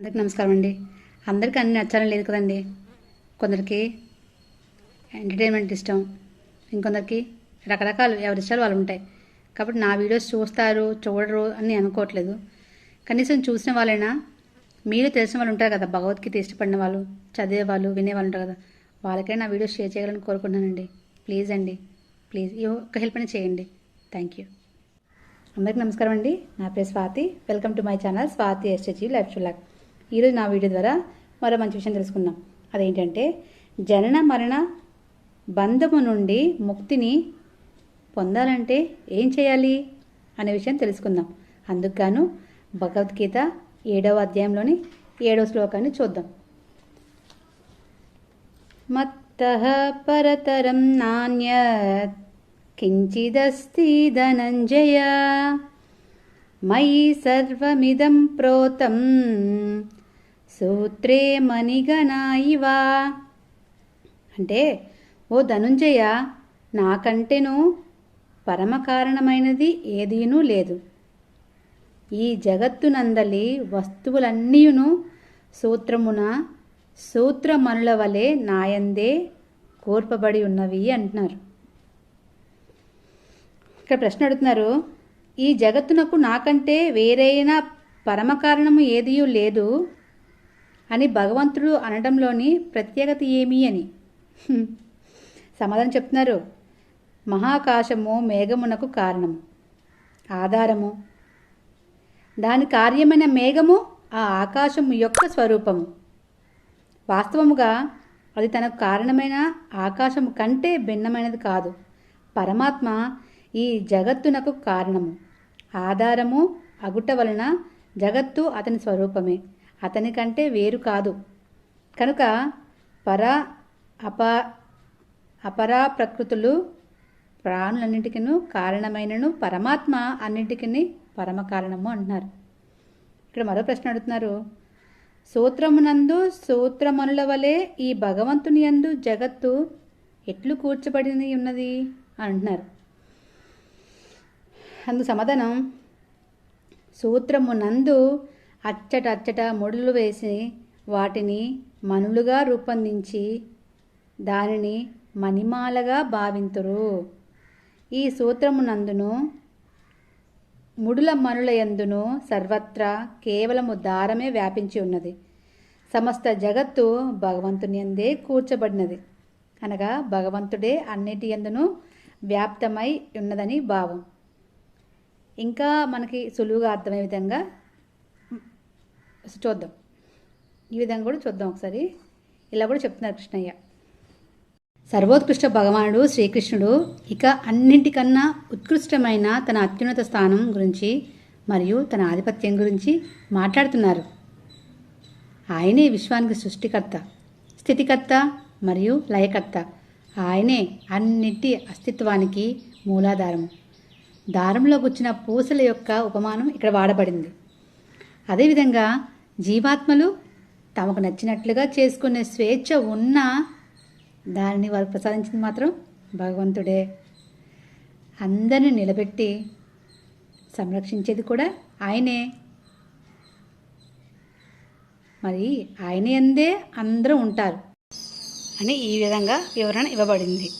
అందరికి నమస్కారం అండి. అందరికీ అన్ని నచ్చాలని లేదు కదండి. కొందరికి ఎంటర్టైన్మెంట్ ఇష్టం ఇంకొందరికి రకరకాలు ఎవరి ఇష్టాలు వాళ్ళు ఉంటాయి. కాబట్టి నా వీడియోస్ చూస్తారు చూడరు అని అనుకోవట్లేదు. కనీసం చూసిన వాళ్ళైనా మీరు తెలిసిన వాళ్ళు ఉంటారు కదా భగవద్గీత ఇష్టపడిన వాళ్ళు చదివే వాళ్ళు వినేవాళ్ళు ఉంటారు కదా వాళ్ళకైనా నా వీడియోస్ షేర్ చేయాలని కోరుకుంటున్నానండి. ప్లీజ్ అండి ప్లీజ్. ఈ ఒక్క హెల్ప్ అని చేయండి. Thank you. అందరికీ నమస్కారం అండి. నా పేరు Swathi. Welcome to my channel Swathi SHE life చులాక్ ఈరోజు నా వీడియో ద్వారా మరో మంచి విషయం తెలుసుకుందాం. అదేంటంటే జనన మరణ బంధము నుండి ముక్తిని పొందాలంటే ఏం చేయాలి అనే విషయం తెలుసుకుందాం. అందుకు గాను భగవద్గీత ఏడవ అధ్యాయంలోని ఏడవ శ్లోకాన్ని చూద్దాం. మత్త పరతరం నాణ్యత్ కించిదస్తి ధనంజయ. మయి సర్వమిదం ప్రోతం సూత్రే మణిగణా అంటే ఓ ధనుంజయ నాకంటేను పరమ కారణమైనది ఏదీనూ లేదు. ఈ జగత్తునందలి వస్తువులన్నీయును సూత్రమున సూత్రమనుల వలె నాయందే కోర్పబడి ఉన్నవి అంటున్నారు. ఇక్కడ ప్రశ్న అడుగుతున్నారు ఈ జగత్తునకు నాకంటే వేరైన పరమ కారణము ఏదీ లేదు అని భగవంతుడు అనడంలోని ప్రత్యేకత ఏమి అని? సమాధానం చెప్తున్నారు. మహాకాశము మేఘమునకు కారణము ఆధారము. దాని కార్యమైన మేఘము ఆ ఆకాశము యొక్క స్వరూపము. వాస్తవముగా అది తనకు కారణమైన ఆకాశము కంటే భిన్నమైనది కాదు. పరమాత్మ ఈ జగత్తునకు కారణము. ఆధారము అగుట వలన జగత్తు అతని స్వరూపమే. అతని కంటే వేరు కాదు. కనుక పర అప అపరా ప్రకృతులు ప్రాణులన్నిటికీ కారణమైనను పరమాత్మ అన్నిటికీ పరమ కారణము అంటున్నారు. ఇక్కడ మరో ప్రశ్న అడుగుతున్నారు. సూత్రమునందు సూత్రమనుల వలె ఈ భగవంతుని యందు జగత్తు ఎట్లు కూర్చబడి ఉన్నది? అంటున్నారు. అందుకు సమాధానం సూత్రమునందు అచ్చట అచ్చట ముడులు వేసి వాటిని మనులుగా రూపొందించి దానిని మణిమాలగా భావింతురు. ఈ సూత్రము నందును ముడుల మనుల యందును సర్వత్రా కేవలము దారమే వ్యాపించి ఉన్నది. సమస్త జగత్తు భగవంతుని ఎందే కూర్చబడినది. అనగా భగవంతుడే అన్నిటి యందును వ్యాప్తమై ఉన్నదని భావం. ఇంకా మనకి సులువుగా అర్థమయ్యే విధంగా చూద్దాం. ఈ విధంగా కూడా చూద్దాం ఒకసారి. ఇలా కూడా చెప్తున్నారు కృష్ణయ్య. సర్వోత్కృష్ట భగవానుడు శ్రీకృష్ణుడు ఇక అన్నింటికన్నా ఉత్కృష్టమైన తన అత్యున్నత స్థానం గురించి మరియు తన ఆధిపత్యం గురించి మాట్లాడుతున్నారు. ఆయనే విశ్వానికి సృష్టికర్త స్థితికర్త మరియు లయకర్త. ఆయనే అన్నిటి అస్తిత్వానికి మూలాధారము. దారంలో గుచ్చిన పూసల యొక్క ఉపమానం ఇక్కడ వాడబడింది. అదేవిధంగా జీవాత్మలు తమకు నచ్చినట్లుగా చేసుకునే స్వేచ్ఛ ఉన్నా దానిని వారు ప్రసాదించింది మాత్రం భగవంతుడే. అందరిని నిలబెట్టి సంరక్షించేది కూడా ఆయనే. మరి ఆయన ఎందే అందరూ ఉంటారు అని ఈ విధంగా వివరణ ఇవ్వబడింది.